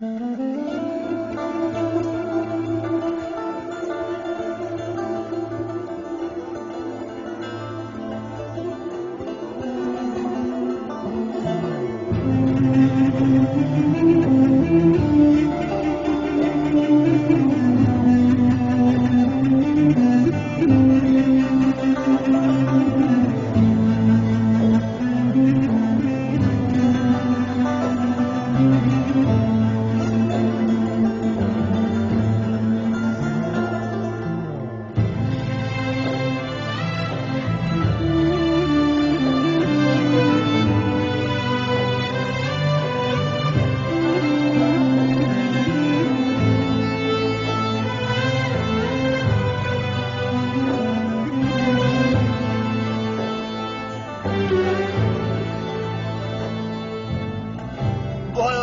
Thank you.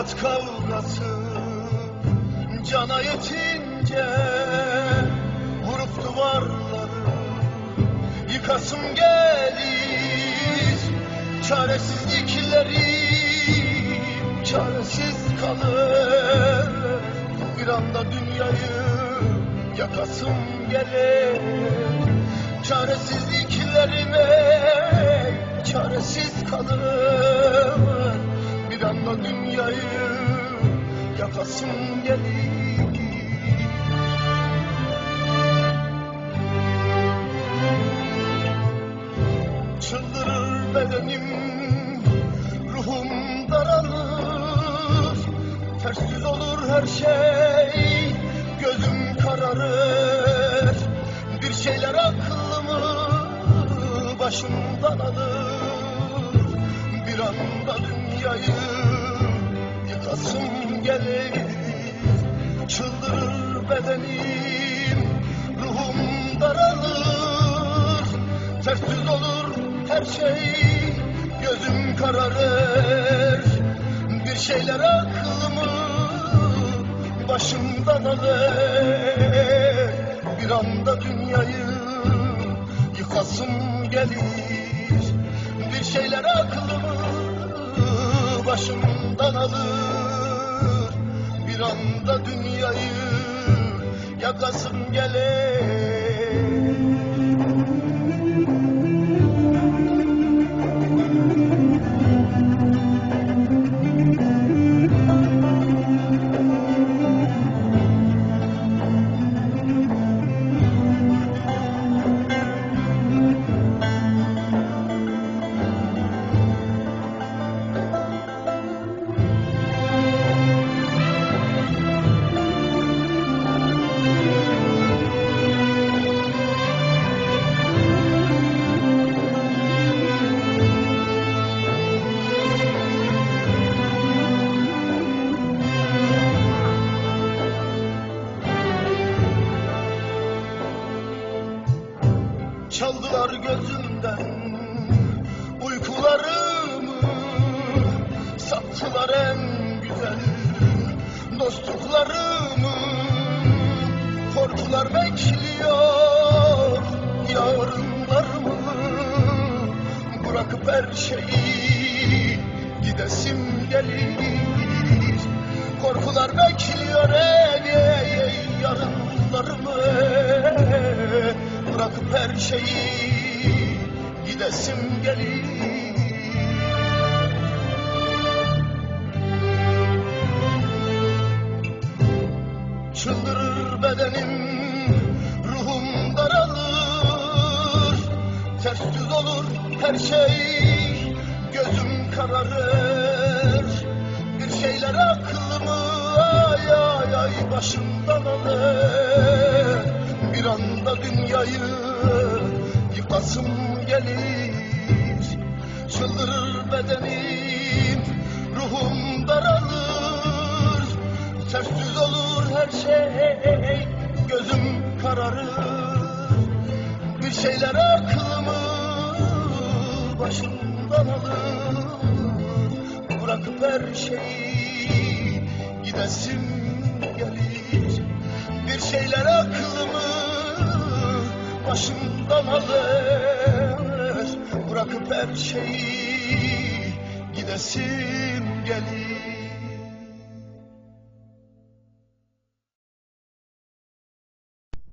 Hayat kavgası cana yetince vurup duvarları yıkasım gelir. Çaresizliklerim çaresiz kalır. Bir anda dünyayı yakasım gelir. Çaresizliklerime çaresiz kalır bir anda dünyayı yakasım gelir Çıldırır bedenim Ruhum daralır. Ters düz olur her şey Gözüm kararır. Bir şeyler aklımı Başımdan alır. Bir anda dünyayı Yıkasım gelir Çıldırır bedenim. Ruhum daralır Ters düz olur her şey. Gözüm kararır Bir şeyler aklımı Başımdan alır Bir anda dünyayı Yıkasım gelir Bir şeyler aklımı Başımdan alır. Bir anda dünyayı Yakasım gelir Çaldılar gözümden uykularımı Sattılar en güzel dostluklarımı. Korkular bekliyor yarınlarımı Bırakıp her şeyi gidesim gelir. Korkular bekliyor ey, ey, ey yarınlarımı her şeyi gidesim gelir Çıldırır bedenim Ruhum daralır. Ters düz olur her şey Gözüm kararır. Bir şeyler aklımı Ay ay ay başımdan alır. Bir anda dünyayı Yıkasım gelir Çıldırır bedenim Ruhum daralır. Ters düz olur her şey Gözüm kararır. Bir şeyler aklımı Başımdan alır. Bırakıp her şeyi Gidesim gelir. Bir şeyler aklımı Başımdan alır Bırakıp her şeyi Gidesim gelir